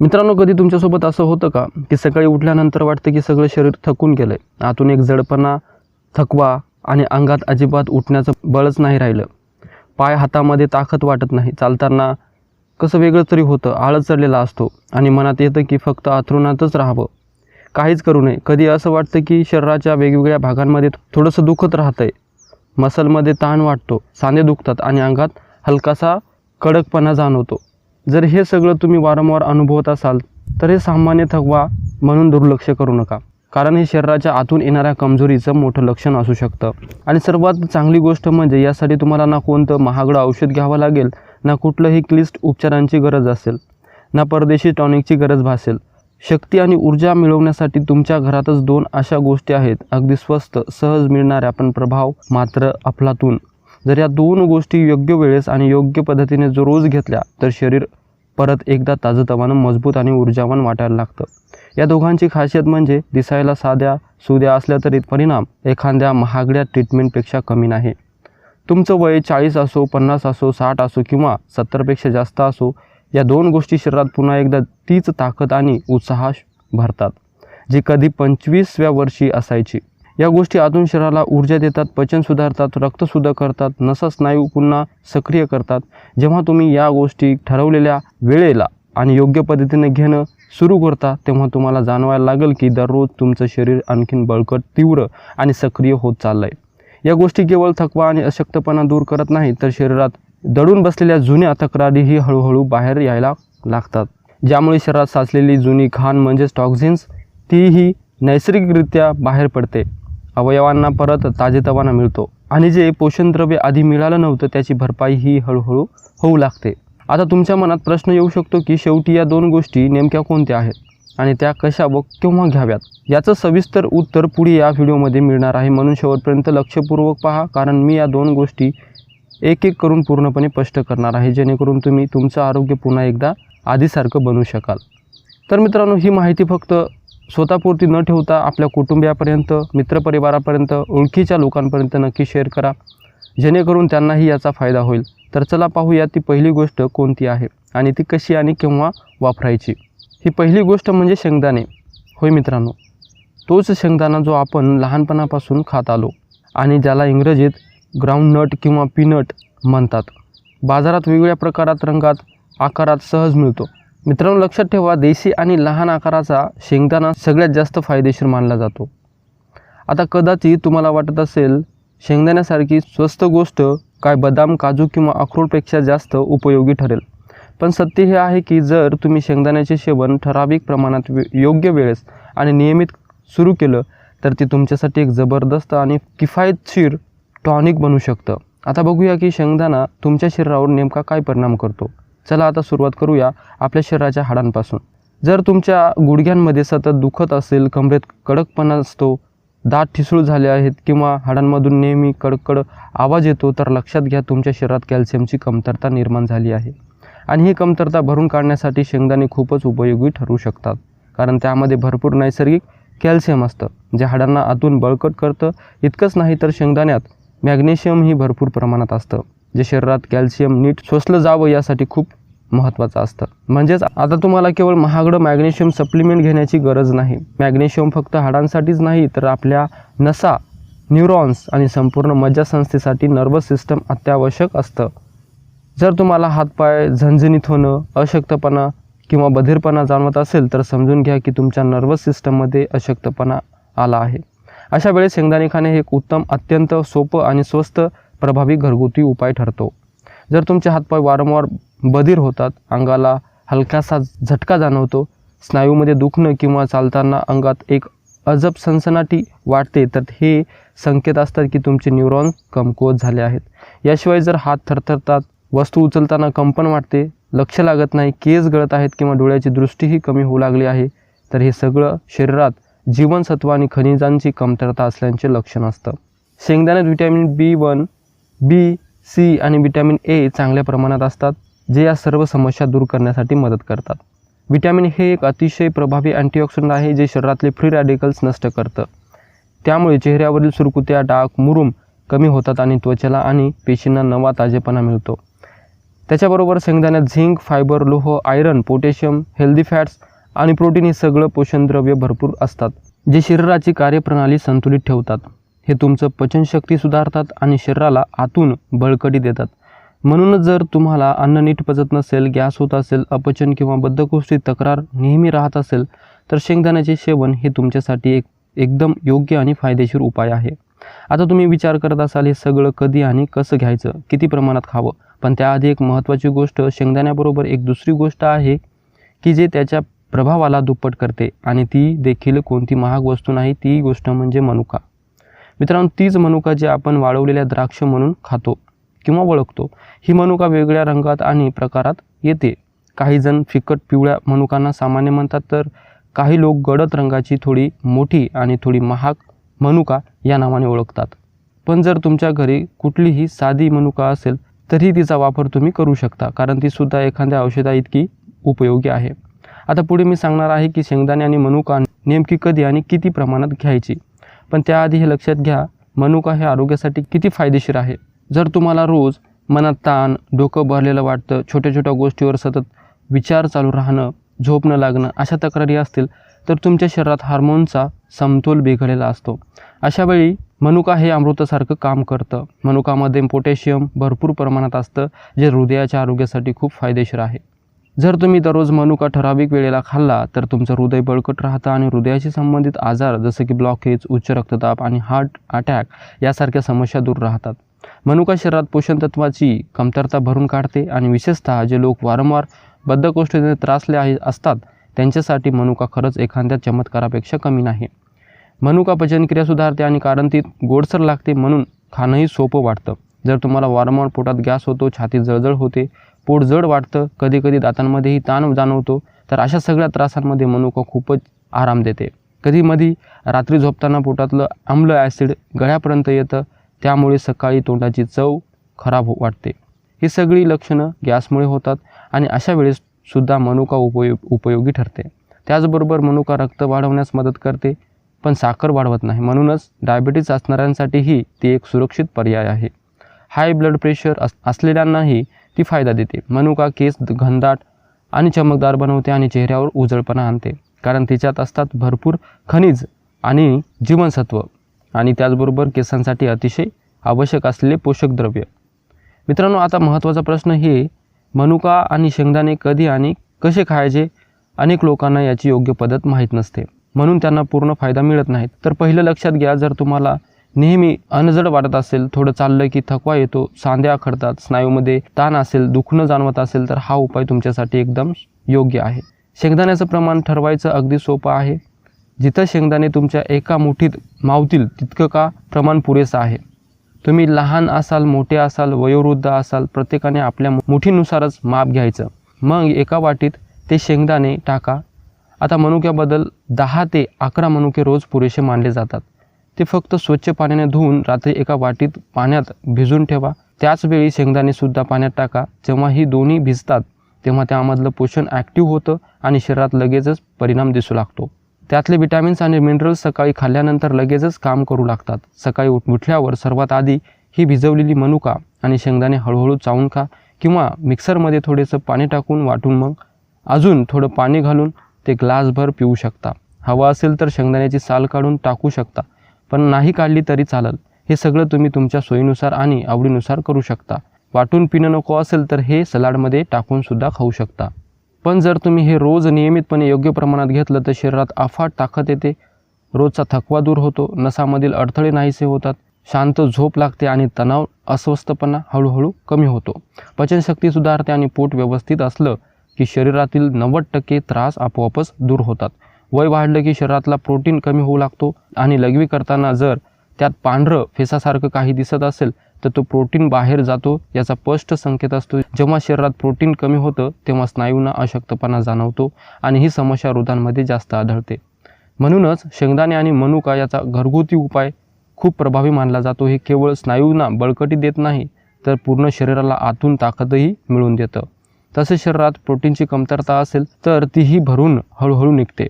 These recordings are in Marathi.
मित्रांनो कधी तुमच्यासोबत असं होतं का की सकाळी उठल्यानंतर वाटतं की सगळं शरीर थकून गेलं आहे आतून एक जडपणा थकवा आणि अंगात अजिबात उठण्याचं बळच नाही राहिलं. पाय हातामध्ये ताकद वाटत नाही. चालताना कसं वेगळं तरी होतं आळस चढलेला असतो आणि मनात येतं की फक्त आथरुणातच राहावं. काहीच करू नये. कधी असं वाटतं की शरीराच्या वेगवेगळ्या भागांमध्ये थोडंसं दुखत राहतं आहे मसलमध्ये ताण वाटतो सांधे दुखतात आणि अंगात हलकासा कडकपणा जाणवतो. जर हे सगळं तुम्ही वारंवार अनुभवत असाल तर हे सामान्य थकवा म्हणून दुर्लक्ष करू नका. कारण हे शरीराच्या आतून येणाऱ्या कमजोरीचं मोठं लक्षण असू शकतं. आणि सर्वात चांगली गोष्ट म्हणजे यासाठी तुम्हाला ना कोणतं महागडं औषध घ्यावं लागेल ना कुठलंही क्लिष्ट उपचारांची गरज असेल ना परदेशी टॉनिकची गरज भासेल. शक्ती आणि ऊर्जा मिळवण्यासाठी तुमच्या घरातच दोन अशा गोष्टी आहेत. अगदी स्वस्त सहज मिळणाऱ्या पण प्रभाव मात्र अफलातून. जर या दोन गोष्टी योग्य वेळेस आणि योग्य पद्धतीने जो रोज घेतल्या तर शरीर परत एकदा ताजंतवानं मजबूत आणि ऊर्जावान वाटायला लागतं. या दोघांची खासियत म्हणजे दिसायला साध्या सुद्या असल्या तरी परिणाम एखाद्या महागड्या ट्रीटमेंटपेक्षा कमी नाही. तुमचं वय चाळीस असो पन्नास असो साठ असो किंवा सत्तरपेक्षा जास्त असो या दोन गोष्टी शरीरात पुन्हा एकदा तीच ताकद आणि उत्साह भरतात जी कधी पंचवीसव्या वर्षी असायची. या गोष्टी आतून शरीराला ऊर्जा देतात पचन सुधारतात रक्त करतात नसा स्नायू पुन्हा सक्रिय करतात. जेव्हा तुम्ही या गोष्टी ठरवलेल्या वेळेला आणि योग्य पद्धतीने घेणं सुरू करता तेव्हा तुम्हाला जाणवायला लागेल की दररोज तुमचं शरीर आणखीन बळकट तीव्र आणि सक्रिय होत चाललं आहे या गोष्टी केवळ थकवा आणि अशक्तपणा दूर करत नाही तर शरीरात दडून बसलेल्या जुन्या तक्रारीही हळूहळू बाहेर यायला लागतात. ज्यामुळे शरीरात साचलेली जुनी घाण म्हणजेच टॉक्झिन्स तीही नैसर्गिकरित्या बाहेर पडते. अवयवांना परत ताजेतवाना मिळतो. आणि जे पोषणद्रव्य आधी मिळालं नव्हतं त्याची भरपाई ही हळूहळू होऊ लागते. आता तुमच्या मनात प्रश्न येऊ शकतो की शेवटी या दोन गोष्टी नेमक्या कोणत्या आहेत? आणि त्या कशा व केव्हा घ्याव्यात? याचं सविस्तर उत्तर पुढे या व्हिडिओमध्ये मिळणार आहे. म्हणून शेवटपर्यंत लक्षपूर्वक पहा कारण मी या दोन गोष्टी एक एक करून पूर्णपणे स्पष्ट करणार आहे. जेणेकरून तुम्ही तुमचं आरोग्य पुन्हा एकदा आधीसारखं बनवू शकाल. तर मित्रांनो ही माहिती फक्त स्वतःपुरती न ठेवता आपल्या कुटुंबियापर्यंत मित्रपरिवारापर्यंत ओळखीच्या लोकांपर्यंत नक्की शेअर करा. जेणेकरून त्यांनाही याचा फायदा होईल. तर चला पाहूया ती पहिली गोष्ट कोणती आहे आणि ती कशी आणि केव्हा वापरायची. ही पहिली गोष्ट म्हणजे शेंगदाणे. होय मित्रांनो तोच शेंगदाणा जो आपण लहानपणापासून खात आलो आणि ज्याला इंग्रजीत ग्राउंडनट किंवा पीनट म्हणतात. बाजारात वेगवेगळ्या प्रकारात रंगात आकारात सहज मिळतो. मित्रांनो लक्षात ठेवा देशी आणि लहान आकाराचा शेंगदाणा सगळ्यात जास्त फायदेशीर मानला जातो. आता कदाचित तुम्हाला वाटत असेल शेंगदाण्यासारखी स्वस्त गोष्ट काय बदाम काजू किंवा अक्रोडपेक्षा जास्त उपयोगी ठरेल. पण सत्य हे आहे की जर तुम्ही शेंगदाण्याचे सेवन ठराविक प्रमाणात वे योग्य वेळेस आणि नियमित सुरू केलं तर ते तुमच्यासाठी एक जबरदस्त आणि किफायतशीर टॉनिक बनू शकतं. आता बघूया की शेंगदाणा तुमच्या शरीरावर नेमका काय परिणाम करतो. चला आता सुरुवात करूया आपल्या शरीराच्या हाडांपासून. जर तुमच्या गुडघ्यांमध्ये सतत दुखत असेल कमरेत कडकपणा असतो दात ठिसूळ झाले आहेत किंवा हाडांमधून नेहमी कडकड आवाज येतो तर लक्षात घ्या तुमच्या शरीरात कॅल्शियमची कमतरता निर्माण झाली आहे. आणि ही कमतरता भरून काढण्यासाठी शेंगदाणे खूपच उपयोगी ठरू शकतात कारण त्यामध्ये भरपूर नैसर्गिक कॅल्शियम असतं जे हाडांना आतून बळकट करतं. इतकंच नाही तर शेंगदाण्यात मॅग्नेशियमही भरपूर प्रमाणात असतं. जे शरीरात कॅल्शियम नीट शोषलं जावं यासाठी खूप महत्त्वाचं असतं. म्हणजेच आता तुम्हाला केवळ महागडं मॅग्नेशियम सप्लिमेंट घेण्याची गरज नाही. मॅग्नेशियम फक्त हाडांसाठीच नाही तर आपल्या नसा न्यूरॉन्स आणि संपूर्ण मज्जासंस्थेसाठी नर्वस सिस्टम अत्यावश्यक असतं. जर तुम्हाला हातपाय झणझणीत होणं अशक्तपणा किंवा बधीरपणा जाणवत असेल तर समजून घ्या की तुमच्या नर्वस सिस्टममध्ये अशक्तपणा आला आहे. अशा वेळेस शेंगदाणे खाणे हे एक उत्तम अत्यंत सोपं आणि स्वस्त प्रभावी घरगुती उपाय ठरतो. जर तुमचे हातपाय वारंवार बधीर होतात अंगाला हलकासा झटका जाणवतो स्नायूमध्ये दुखणं किंवा चालताना अंगात एक अजब सनसनाटी वाटते तर हे संकेत असतात की तुमचे न्यूरॉन कमकुवत झाले आहेत. याशिवाय जर हात थरथरतात वस्तू उचलताना कंपन वाटते लक्ष लागत नाही केस गळत आहेत किंवा डोळ्याची दृष्टीही कमी होऊ लागली आहे तर हे सगळं शरीरात जीवनसत्व आणि खनिजांची कमतरता असल्याचे लक्षण असतं. शेंगदाण्यात vitamin B one B C आणि व्हिटॅमिन ए चांगल्या प्रमाणात असतात जे या सर्व समस्या दूर करण्यासाठी मदत करतात. विटॅमिन हे एक अतिशय प्रभावी अँटीऑक्सिडंट आहे जे शरीरातले फ्री रॅडिकल्स नष्ट करतं. त्यामुळे चेहऱ्यावरील सुरकुत्या डाग मुरुम कमी होतात आणि त्वचेला आणि पेशींना नवा ताजेपणा मिळतो. त्याच्याबरोबर शेंगदाण्यात झिंक फायबर लोह आयरन पोटॅशियम हेल्दी फॅट्स आणि प्रोटीन हे सगळं पोषणद्रव्य भरपूर असतात जे शरीराची कार्यप्रणाली संतुलित ठेवतात. हे तुमचं पचनशक्ती सुधारतात आणि शरीराला आतून बळकटी देतात. म्हणूनच जर तुम्हाला अन्न नीट पचत नसेल गॅस होत असेल अपचन किंवा बद्धकोष्ठी तक्रार नेहमी राहत असेल तर शेंगदाण्याचे सेवन हे तुमच्यासाठी एक एकदम योग्य आणि फायदेशीर उपाय आहे. आता तुम्ही विचार करत असाल हे सगळं कधी आणि कसं घ्यायचं? किती प्रमाणात खावं? पण त्याआधी एक महत्त्वाची गोष्ट शेंगदाण्याबरोबर एक दुसरी गोष्ट आहे की जे त्याच्या प्रभावाला दुप्पट करते आणि ती देखील कोणती महाग वस्तू नाही ती गोष्ट म्हणजे मनुका. मित्रांनो तीच मनुका जी आपण वाळवलेल्या द्राक्ष म्हणून खातो किंवा ओळखतो ही मनुका वेगळ्या रंगात आणि प्रकारात येते. काही जण फिकट पिवळ्या मनुकांना सामान्य म्हणतात तर काही लोक गडद रंगाची थोडी मोठी आणि थोडी महाग मनुका या नावाने ओळखतात. पण जर तुमच्या घरी कुठलीही साधी मनुका असेल तरी तिचा वापर तुम्ही करू शकता कारण ती सुद्धा एखाद्या औषधा इतकी उपयोगी आहे. आता पुढे मी सांगणार आहे की शेंगदाणे आणि मनुका नेमकी कधी आणि किती प्रमाणात घ्यायची? पण त्याआधी हे लक्षात घ्या मनुका हे आरोग्यासाठी किती फायदेशीर आहे. जर तुम्हाला रोज मनात ताण डोकं भरलेलं वाटतं छोट्या छोट्या गोष्टीवर सतत विचार चालू राहणं झोप न लागणं अशा तक्रारी असतील तर तुमच्या शरीरात हार्मोनचा समतोल बिघडलेला असतो. अशा वेळी मनुका हे अमृतासारखं काम करतं. मनुकामध्ये पोटॅशियम भरपूर प्रमाणात असतं जे हृदयाच्या आरोग्यासाठी खूप फायदेशीर आहे. जर तुम्ही दररोज मनुका ठराविक वेळेला खाल्ला तर तुमचं हृदय बळकट राहतं आणि हृदयाशी संबंधित आजार जसं की ब्लॉकेज उच्च रक्तदाब आणि हार्ट अटॅक यासारख्या समस्या दूर राहतात. मनुका शरीरात पोषण तत्वाची कमतरता भरून काढते आणि विशेषतः जे लोक वारंवार बद्धकोष्ठतेने त्रासले आहे असतात त्यांच्यासाठी मनुका खरंच एखाद्या चमत्कारापेक्षा कमी नाही. मनुका पचनक्रिया सुधारते आणि कारण ती गोडसर लागते म्हणून खाणंही सोपं वाटतं. जर तुम्हाला वारंवार पोटात गॅस होतो छाती जळजळ होते पोट जड वाटतं. कधीकधी दातांमध्येही ताण जाणवतो. तर अशा सगळ्या त्रासांमध्ये मनुका खूपच आराम देते. कधीमधी रात्री झोपताना पोटातलं आम्ल ॲसिड गळ्यापर्यंत येतं. त्यामुळे सकाळी तोंडाची चव खराब हो वाटते. ही सगळी लक्षणं गॅसमुळे होतात आणि अशा वेळेस सुद्धा मनुका उपयोग उपयोगी ठरते. त्याचबरोबर मनुका रक्त वाढवण्यास मदत करते पण साखर वाढवत नाही. म्हणूनच डायबिटीज असणाऱ्यांसाठीही ती एक सुरक्षित पर्याय आहे. हाय ब्लड प्रेशर अस असलेल्यांनाही ती फायदा देते. मनुका केस घनदाट आणि चमकदार बनवते आणि चेहऱ्यावर उजळपणा आणते. कारण तिच्यात असतात भरपूर खनिज आणि जीवनसत्व आणि त्याचबरोबर केसांसाठी अतिशय आवश्यक असलेले पोषक द्रव्य. मित्रांनो आता महत्त्वाचा प्रश्न हे मनुका आणि शेंगदाणे कधी आणि कसे खायचे? अनेक लोकांना याची योग्य पद्धत माहीत नसते. म्हणून त्यांना पूर्ण फायदा मिळत नाही. तर पहिलं लक्षात घ्या जर तुम्हाला नेहमी अनजड वाटत असेल थोडं चाललं की थकवा येतो सांध्या आखडतात स्नायूमध्ये ताण असेल दुखणं जाणवत असेल तर हा उपाय तुमच्यासाठी एकदम योग्य आहे. शेंगदाण्याचं प्रमाण ठरवायचं अगदी सोपं आहे. जिथं शेंगदाणे तुमच्या एका मुठीत मावतील तितकं का प्रमाण पुरेसं आहे. तुम्ही लहान असाल मोठे असाल वयोवृद्ध असाल प्रत्येकाने आपल्या मुठीनुसारच माप घ्यायचं. मग एका वाटीत ते शेंगदाणे टाका. आता मनुक्याबद्दल दहा ते अकरा मनुके रोज पुरेसे मानले जातात. ते फक्त स्वच्छ पाण्याने धुवून रात्री एका वाटीत पाण्यात भिजून ठेवा. त्याचवेळी शेंगदाणेसुद्धा पाण्यात टाका. जेव्हा ही दोन्ही भिजतात तेव्हा त्यामधलं पोषण ॲक्टिव्ह होतं आणि शरीरात लगेचच परिणाम दिसू लागतो. त्यातले विटॅमिन्स आणि मिनरल्स सकाळी खाल्ल्यानंतर लगेचच काम करू लागतात. सकाळी उठ उठल्यावर सर्वात आधी ही भिजवलेली मनुका आणि शेंगदाणे हळूहळू चावून खा किंवा मिक्सरमध्ये थोडेसं पाणी टाकून वाटून मग अजून थोडं पाणी घालून ते ग्लासभर पिऊ शकता. हवा असेल तर शेंगदाण्याची साल काढून टाकू शकता. पण नाही काढली तरी चालेल. हे सगळं तुम्ही तुमच्या सोयीनुसार आणि आवडीनुसार करू शकता. वाटून पिणं नको असेल तर हे सलाडमध्ये टाकूनसुद्धा खाऊ शकता. पण जर तुम्ही हे रोज नियमितपणे योग्य प्रमाणात घेतलं तर शरीरात अफाट ताकद येते. रोजचा थकवा दूर होतो. नसामधील अडथळे नाहीसे होतात. शांत झोप लागते आणि तणाव अस्वस्थपणा हळूहळू कमी होतो. पचनशक्ती सुधारते आणि पोट व्यवस्थित असलं की शरीरातील नव्वद टक्के त्रास आपोआपच दूर होतात. वय वाढलं की शरीरातला प्रोटीन कमी होऊ लागतो आणि लघवी करताना जर त्यात पांढरं फेसासारखं काही दिसत असेल तर तो प्रोटीन बाहेर जातो याचा स्पष्ट संकेत असतो. जेव्हा शरीरात प्रोटीन कमी होतं तेव्हा स्नायूंना अशक्तपणा जाणवतो आणि ही समस्या वृद्धांमध्ये जास्त आढळते. म्हणूनच शेंगदाणे आणि मनुका याचा घरगुती उपाय खूप प्रभावी मानला जातो. हे केवळ स्नायूंना बळकटी देत नाही तर पूर्ण शरीराला आतून ताकदही मिळून देतं. तसेच शरीरात प्रोटीनची कमतरता असेल तर तीही भरून हळूहळू निघते.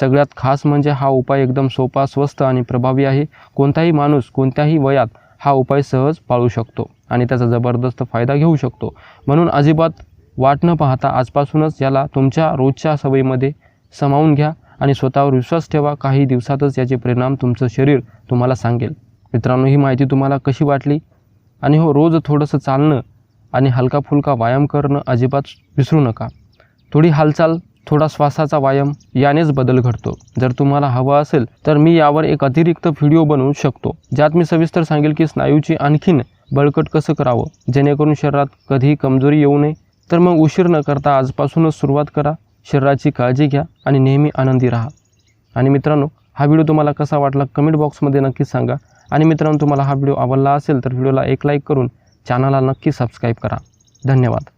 सगळ्यात खास म्हणजे हा उपाय एकदम सोपा स्वस्त आणि प्रभावी आहे. कोणताही माणूस कोणत्याही वयात हा उपाय सहज पाळू शकतो आणि त्याचा जबरदस्त फायदा घेऊ शकतो. म्हणून अजिबात वाट न पाहता आजपासूनच याला तुमच्या रोजच्या सवयीमध्ये सामावून घ्या आणि स्वतःवर विश्वास ठेवा. काही दिवसातच याचे परिणाम तुमचं शरीर तुम्हाला सांगेल. मित्रांनो ही माहिती तुम्हाला कशी वाटली? आणि हो रोज थोडंसं चालणं आणि हलका फुलका व्यायाम करणं अजिबात विसरू नका. थोडी हालचाल थोडा श्वासाचा व्यायाम यानेच बदल घडतो. जर तुम्हाला हवं असेल तर मी यावर एक अतिरिक्त व्हिडिओ बनवू शकतो ज्यात मी सविस्तर सांगेल की स्नायूची आणखीन बळकट कसं करावं जेणेकरून शरीरात कधीही कमजोरी येऊ नये. तर मग उशीर न करता आजपासूनच सुरुवात करा शरीराची काळजी घ्या आणि नेहमी आनंदी राहा. आणि मित्रांनो हा व्हिडिओ तुम्हाला कसा वाटला कमेंट बॉक्समध्ये नक्कीच सांगा. आणि मित्रांनो तुम्हाला हा व्हिडिओ आवडला असेल तर व्हिडिओला एक लाईक करून चॅनलला नक्की सबस्क्राईब करा. धन्यवाद.